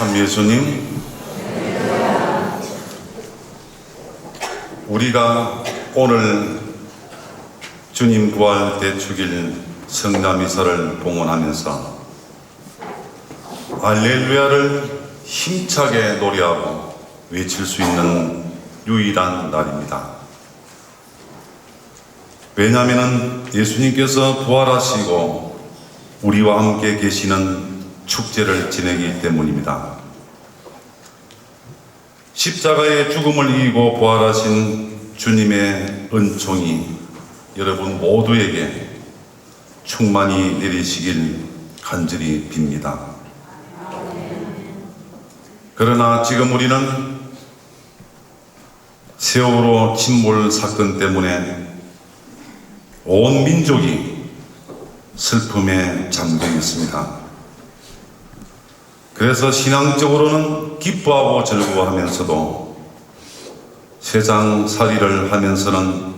참 예수님, 우리가 오늘 주님 부활 대축일 성남이사를 봉헌하면서 알렐루야를 힘차게 노래하고 외칠 수 있는 유일한 날입니다. 왜냐하면 예수님께서 부활하시고 우리와 함께 계시는 축제를 지내기 때문입니다. 십자가의 죽음을 이기고 부활하신 주님의 은총이 여러분 모두에게 충만히 내리시길 간절히 빕니다. 그러나 지금 우리는 세월호 침몰 사건 때문에 온 민족이 슬픔에 잠겨 있습니다. 그래서 신앙적으로는 기뻐하고 즐거워하면서도 세상 살이를 하면서는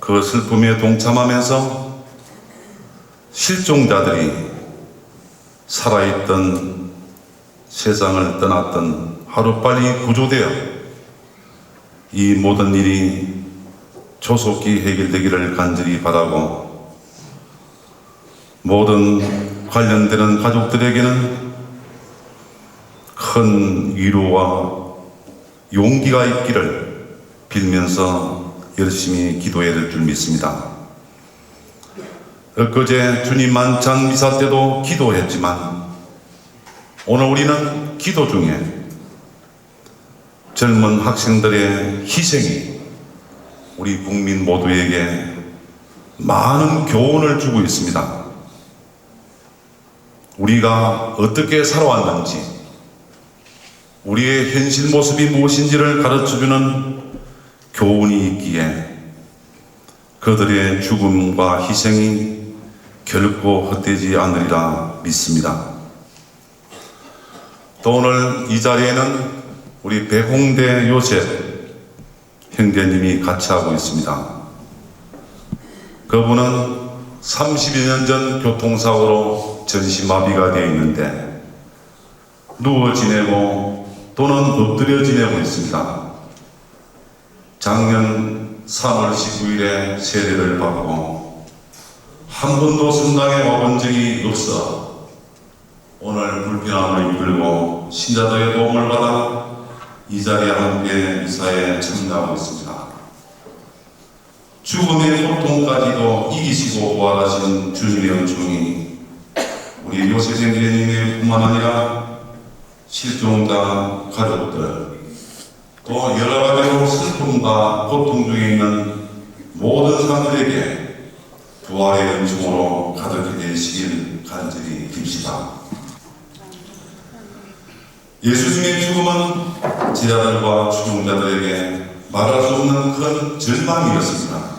그 슬픔에 동참하면서 실종자들이 살아있던 세상을 떠났던 하루빨리 구조되어 이 모든 일이 조속히 해결되기를 간절히 바라고 모든 관련되는 가족들에게는 큰 위로와 용기가 있기를 빌면서 열심히 기도해야 될 줄 믿습니다. 엊그제 주님 만찬 미사 때도 기도했지만 오늘 우리는 기도 중에 젊은 학생들의 희생이 우리 국민 모두에게 많은 교훈을 주고 있습니다. 우리가 어떻게 살아왔는지 우리의 현실 모습이 무엇인지를 가르쳐주는 교훈이 있기에 그들의 죽음과 희생이 결코 헛되지 않으리라 믿습니다. 또 오늘 이 자리에는 우리 백홍대 요셉 형제님이 같이 하고 있습니다. 그분은 30여 년 전 교통사고로 전신마비가 되어 있는데 누워 지내고 또는 엎드려 지내고 있습니다. 작년 3월 19일에 세례를 받고 한 번도 성당에 와본 적이 없어 오늘 불편함을 이끌고 신자들의 도움을 받아 이 자리에 함께 미사에 참여하고 있습니다. 죽음의 고통까지도 이기시고 부활하신 주님의 은총이 우리 요셉생제님의 뿐만 아니라 실종자 가족들 또 여러 가지로 슬픔과 고통 중에 있는 모든 사람들에게 부활의 은총으로 가득히 되시길 간절히 빕시다. 예수님의 죽음은 제자들과 추종자들에게 말할 수 없는 큰 절망이었습니다.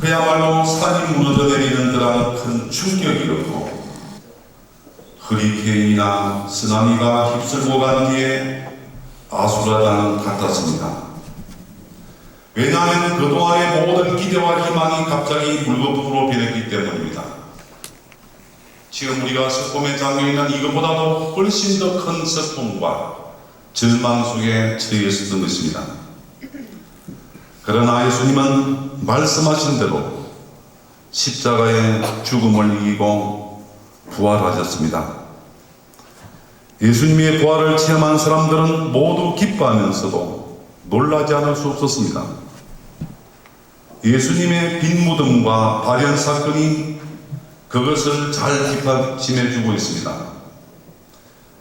그야말로 산이 무너져 내리는 듯한 큰 충격이었고 허리케인이나 쓰나미가 휩쓸고 간 뒤에 아수라장 같았습니다. 왜냐하면 그동안의 모든 기대와 희망이 갑자기 물거품으로 변했기 때문입니다. 지금 우리가 슬픔에 잠겨 있는 이것보다도 훨씬 더 큰 슬픔과 절망 속에 처해 있었던 것입니다. 그러나 예수님은 말씀하신 대로 십자가의 죽음을 이기고 부활하셨습니다. 예수님의 부활을 체험한 사람들은 모두 기뻐하면서도 놀라지 않을 수 없었습니다. 예수님의 빈 무덤과 발현 사건이 그것을 잘 뒷받침해주고 있습니다.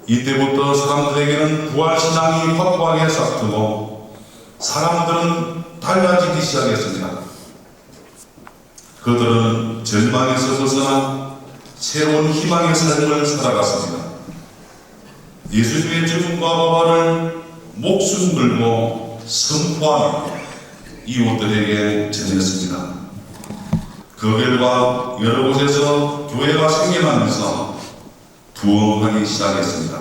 이때부터 사람들에게는 부활신앙이 확고하게 싹트고 사람들은 달라지기 시작했습니다. 그들은 절망에서 벗어나 새로운 희망의 삶을 살아갔습니다. 예수님의 죽음과 부활을 목숨 걸고 선포하며 이웃들에게 전했습니다. 그 결과 여러 곳에서 교회가 생겨나면서 부흥하기 시작했습니다.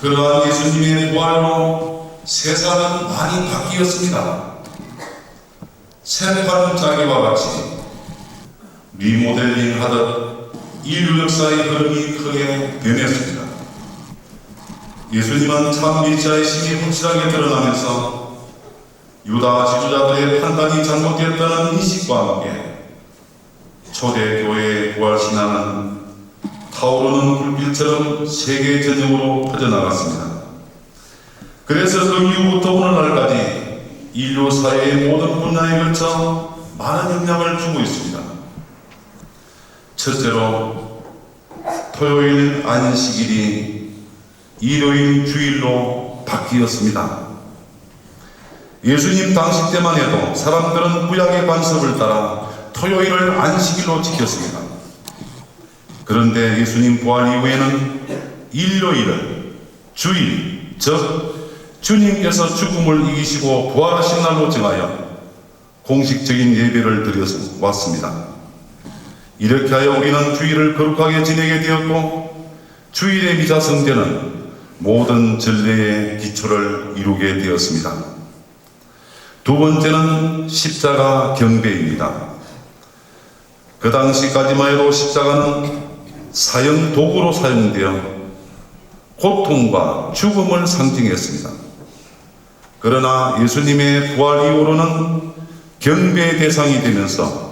그러한 예수님의 부활로 세상은 많이 바뀌었습니다. 새판 짜기와 같이 리모델링 하듯 인류 역사의 흐름이 크게 변했습니다. 예수님은 참 메시아의 신이 확실하게 드러나면서 유다 지도자들의 판단이 잘못되었다는 인식과 함께 초대 교회의 부활 신앙은 타오르는 불길처럼 세계 전역으로 퍼져나갔습니다. 그래서 그 이후부터 오늘날까지 인류 사회의 모든 분야에 걸쳐 많은 영향을 주고 있습니다. 첫째로 토요일 안식일이 일요일 주일로 바뀌었습니다. 예수님 당시 때만 해도 사람들은 구약의 관습을 따라 토요일을 안식일로 지켰습니다. 그런데 예수님 부활 이후에는 일요일을 주일, 즉 주님께서 죽음을 이기시고 부활하신 날로 정하여 공식적인 예배를 드려 왔습니다. 이렇게 하여 우리는 주일을 거룩하게 지내게 되었고 주일의 미사 성제는 모든 전례의 기초를 이루게 되었습니다. 두 번째는 십자가 경배입니다. 그 당시까지만 해도 십자가는 사형 도구로 사용되어 고통과 죽음을 상징했습니다. 그러나 예수님의 부활 이후로는 경배의 대상이 되면서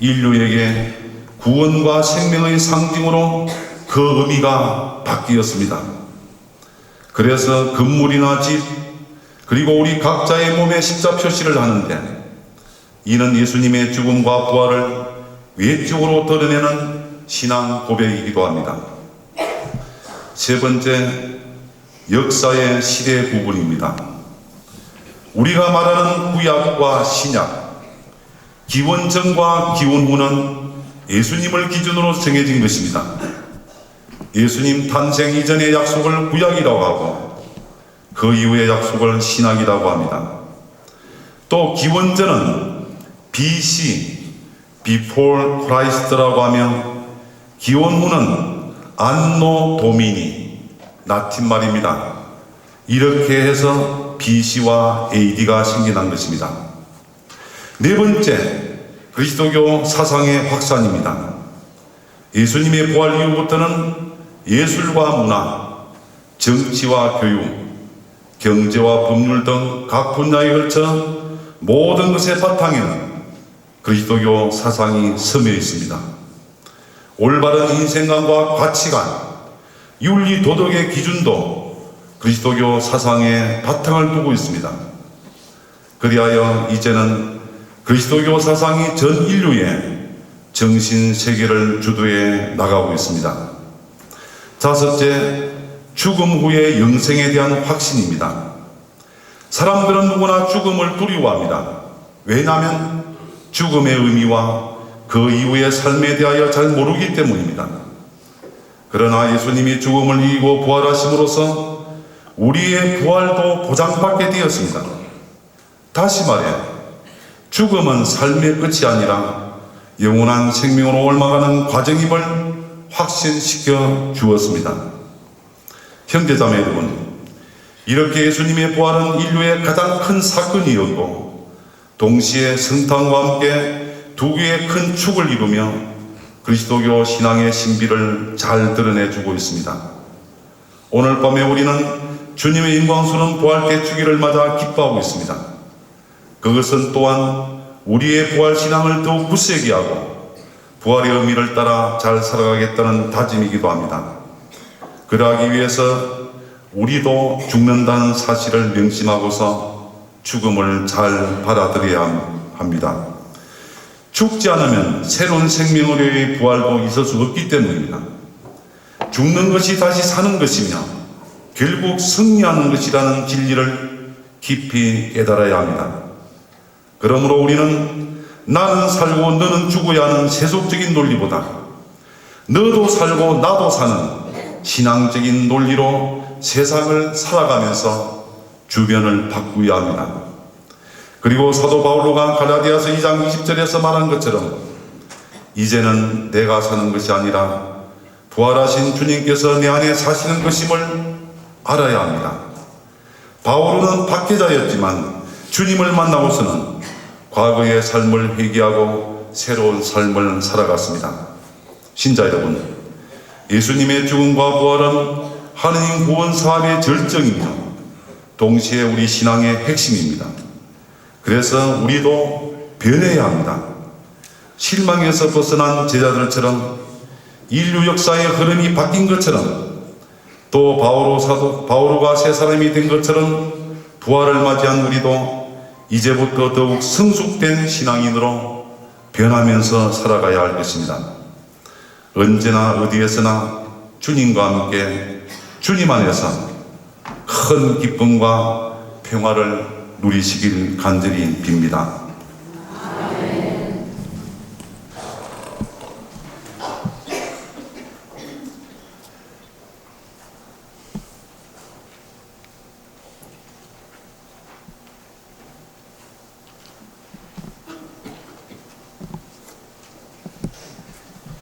인류에게 구원과 생명의 상징으로 그 의미가 바뀌었습니다. 그래서 건물이나 집, 그리고 우리 각자의 몸에 십자 표시를 하는데 이는 예수님의 죽음과 부활을 외적으로 드러내는 신앙 고백이기도 합니다. 세 번째, 역사의 시대 구분입니다. 우리가 말하는 구약과 신약, 기원 전과 기원 후는 예수님을 기준으로 정해진 것입니다. 예수님 탄생 이전의 약속을 구약이라고 하고 그 이후의 약속을 신약이라고 합니다. 또 기원전은 BC, Before Christ라고 하며 기원 후는 안노 도미니 라틴 말입니다. 이렇게 해서 BC와 AD가 생겨난 것입니다. 네 번째, 그리스도교 사상의 확산입니다. 예수님의 부활 이후부터는 예술과 문화, 정치와 교육, 경제와 법률 등 각 분야에 걸쳐 모든 것의 바탕에는 그리스도교 사상이 스며 있습니다. 올바른 인생관과 가치관, 윤리 도덕의 기준도 그리스도교 사상에 바탕을 두고 있습니다. 그리하여 이제는 그리스도교 사상이 전 인류의 정신 세계를 주도해 나가고 있습니다. 다섯째, 죽음 후의 영생에 대한 확신입니다. 사람들은 누구나 죽음을 두려워합니다. 왜냐하면 죽음의 의미와 그 이후의 삶에 대하여 잘 모르기 때문입니다. 그러나 예수님이 죽음을 이기고 부활하심으로써 우리의 부활도 보장받게 되었습니다. 다시 말해, 죽음은 삶의 끝이 아니라 영원한 생명으로 올라가는 과정임을 확신시켜 주었습니다. 형제자매 여러분, 이렇게 예수님의 부활은 인류의 가장 큰 사건이었고, 동시에 성탄과 함께 두 개의 큰 축을 이루며 그리스도교 신앙의 신비를 잘 드러내주고 있습니다. 오늘 밤에 우리는 주님의 인광수는 부활 대축일을 맞아 기뻐하고 있습니다. 그것은 또한 우리의 부활 신앙을 더욱 굳세게 하고 부활의 의미를 따라 잘 살아가겠다는 다짐이기도 합니다. 그러하기 위해서 우리도 죽는다는 사실을 명심하고서 죽음을 잘 받아들여야 합니다. 죽지 않으면 새로운 생명으로의 부활도 있을 수 없기 때문입니다. 죽는 것이 다시 사는 것이며 결국 승리하는 것이라는 진리를 깊이 깨달아야 합니다. 그러므로 우리는 나는 살고 너는 죽어야 하는 세속적인 논리보다 너도 살고 나도 사는 신앙적인 논리로 세상을 살아가면서 주변을 바꾸어야 합니다. 그리고 사도 바울로가 갈라디아서 2장 20절에서 말한 것처럼 이제는 내가 사는 것이 아니라 부활하신 주님께서 내 안에 사시는 것임을 알아야 합니다. 바울은 박해자였지만 주님을 만나고서는 과거의 삶을 회개하고 새로운 삶을 살아갔습니다. 신자 여러분, 예수님의 죽음과 부활은 하느님 구원 사업의 절정이며 동시에 우리 신앙의 핵심입니다. 그래서 우리도 변해야 합니다. 실망에서 벗어난 제자들처럼 인류 역사의 흐름이 바뀐 것처럼 또 바오로 사도 바오로가 새 사람이 된 것처럼 부활을 맞이한 우리도 이제부터 더욱 성숙된 신앙인으로 변하면서 살아가야 할 것입니다. 언제나 어디에서나 주님과 함께 주님 안에서 큰 기쁨과 평화를 누리시길 간절히 빕니다.